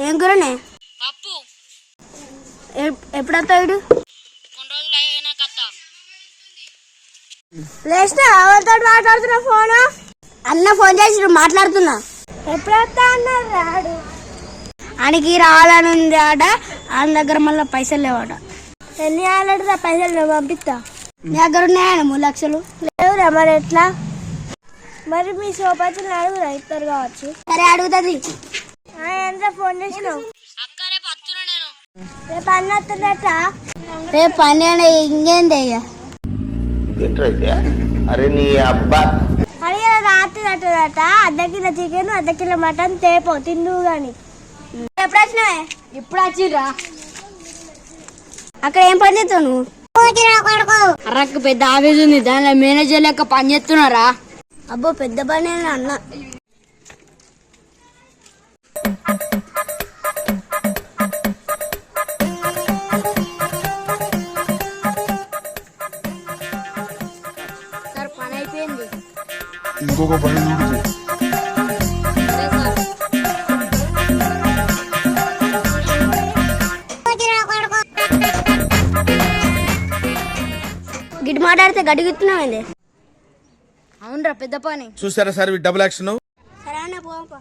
ఏం కూరనే? పప్పు. ఎప్పుడు వస్తాడు కొన్ని రోజులు అయినాక లేచిన ఎవరితో మాట్లాడుతున్నా ఫోన్? అన్న ఫోన్ చేసి మాట్లాడుతున్నా. ఎప్పుడు వస్తా అన్నారు రాడు? ఆయనకి రావాలని ఉంది ఆట ఆయన దగ్గర మళ్ళీ పైసలు లేవాట. ఎన్ని ఆల్రెడీ పైసలు పంపిస్తా నీ దగ్గర ఉన్నాయా మూడు లక్షలు? లేవురా మరి ఎట్లా? మరి మీ సోపతులు అడుగురా ఇస్తారు కావచ్చు. సరే అడుగుతుంది ఎంత ఫోన్ చేసినావు? రేపు అన్న వస్తుందట రేపు ఇంకేంది అరే నీ అబ్బా. అడిగే రాత్రి అట్టదట అర్ధ కిలో చికెన్ అర్ధ కిలో మటన్ తేపో తిందు గాని. ఎప్పుడు వచ్చినావే? ఇప్పుడు వచ్చిర్రా. అక్కడ ఏం పని చేస్తావు నువ్వు? అరక్క పెద్ద ఆఫీస్ ఉంది దానిలో మేనేజర్ లెక్క పని చేస్తున్నారా? అబ్బో పెద్ద పని అన్న? ఇంకొక పని గిడి మాట్లాడితే గడిగుతున్నావు అవునరా పెద్ద పని. చూసారా సార్ డబుల్ యాక్షన్ సరే అన్న పోపో.